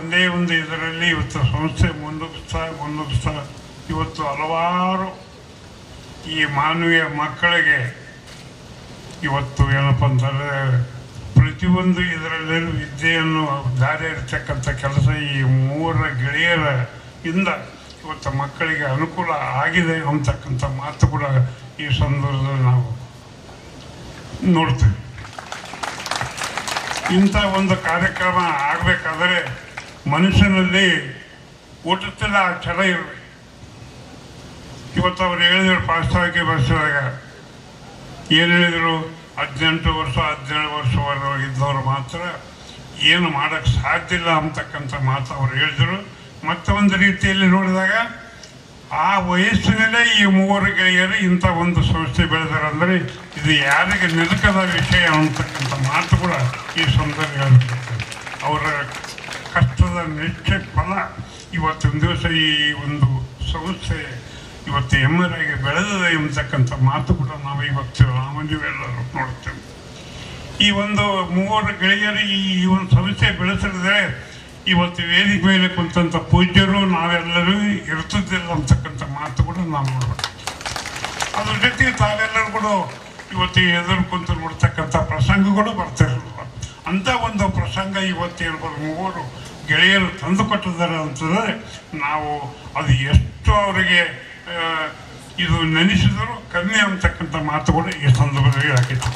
ಒಂದೇ ಒಂದು ಇದರಲ್ಲಿ ಇವತ್ತು ಸಂಸ್ಥೆ ಮುನ್ನುಗ್ಸ್ತಾ ಮುನ್ನುಗ್ಸ್ತಾ ಇವತ್ತು ಹಲವಾರು ಈ ಮಾನವೀಯ ಮಕ್ಕಳಿಗೆ ಇವತ್ತು ಏನಪ್ಪ ಅಂತಂದರೆ ಪ್ರತಿಯೊಂದು ಇದರಲ್ಲಿ ವಿದ್ಯೆಯನ್ನು ದಾರಿ ಇರ್ತಕ್ಕಂಥ ಕೆಲಸ ಈ ಮೂವರ ಗೆಳೆಯರ ಇಂದ ಇವತ್ತು ಮಕ್ಕಳಿಗೆ ಅನುಕೂಲ ಆಗಿದೆ ಅಂತಕ್ಕಂಥ ಮಾತು ಕೂಡ ಈ ಸಂದರ್ಭದಲ್ಲಿ ನಾವು ನೋಡ್ತೀವಿ. ಇಂಥ ಒಂದು ಕಾರ್ಯಕ್ರಮ ಆಗಬೇಕಾದ್ರೆ ಮನುಷ್ಯನಲ್ಲಿ ಊಟಕ್ಕೆಲ್ಲ ಆ ಛಲ ಇರಬೇಕು ಇವತ್ತು ಅವ್ರು ಹೇಳಿದ್ರು ಪಾಸ್ತಾಗಿ ಬರ್ಸಿದಾಗ ಏನು ಹೇಳಿದರು? ಹದಿನೆಂಟು ವರ್ಷ, ಹದಿನೇಳು ವರ್ಷವರೆಗಿದ್ದವರು ಮಾತ್ರ ಏನು ಮಾಡೋಕ್ಕೆ ಸಾಧ್ಯ ಇಲ್ಲ ಅಂತಕ್ಕಂಥ ಮಾತು ಅವ್ರು ಹೇಳಿದರು. ಮತ್ತೊಂದು ರೀತಿಯಲ್ಲಿ ನೋಡಿದಾಗ, ಆ ವಯಸ್ಸಿನಲ್ಲೇ ಈ ಮೂವರು ಗೆಳೆಯರು ಇಂಥ ಒಂದು ಸಂಸ್ಥೆ ಬೆಳೆದಾರಂದರೆ ಇದು ಯಾರಿಗೆ ನೆನಕದ ವಿಷಯ ಅಂತಕ್ಕಂಥ ಮಾತು ಕೂಡ ಈ ಸಂದರ್ಭ ಅವರ ನಿಷ್ಠೆ ಫಲ. ಇವತ್ತೊಂದು ದಿವಸ ಈ ಒಂದು ಸಂಸ್ಥೆ ಇವತ್ತು ಹೆಮ್ಮರಾಗಿ ಬೆಳೆದಿದೆ ಎಂಬತಕ್ಕಂಥ ಮಾತು ಕೂಡ ನಾವು ಇವತ್ತು ನಾವು ನೋಡುತ್ತೇವೆ. ಈ ಒಂದು ಮೂವರು ಗೆಳೆಯರು ಈ ಒಂದು ಸಂಸ್ಥೆ ಬೆಳೆಸಿದ್ರೆ ಇವತ್ತು ವೇದಿಕೆ ಮೇಲೆ ಕುಂತಂಥ ಪೂಜ್ಯರು ನಾವೆಲ್ಲರೂ ಇರ್ತಿದ್ದಿಲ್ಲ ಅಂತಕ್ಕಂಥ ಮಾತು ಕೂಡ ನಾವು ನೋಡ್ಬೋದು ಅದ್ರ ಜೊತೆಗೆ ತಾವೆಲ್ಲರೂ ಕೂಡ ಇವತ್ತು ಎದುರು ಕುಂತು ನೋಡ್ತಕ್ಕಂಥ ಪ್ರಸಂಗಗಳು ಬರ್ತಿರಲಿಲ್ಲ ಅಂತ ಒಂದು ಪ್ರಸಂಗ ಇವತ್ತು ಇರ್ಬೋದು ಮೂವರು ಗೆಳೆಯರು ತಂದು ಕೊಟ್ಟಿದ್ದಾರೆ ಅಂತಂದರೆ ನಾವು ಅದು ಎಷ್ಟು ಅವರಿಗೆ ಇದು ನೆನೆಸಿದರೂ ಕಮ್ಮಿ ಅಂತಕ್ಕಂಥ ಮಾತುಗಳು ಈ ಸಂದರ್ಭದಲ್ಲಿ ಹಾಕಿತ್ತು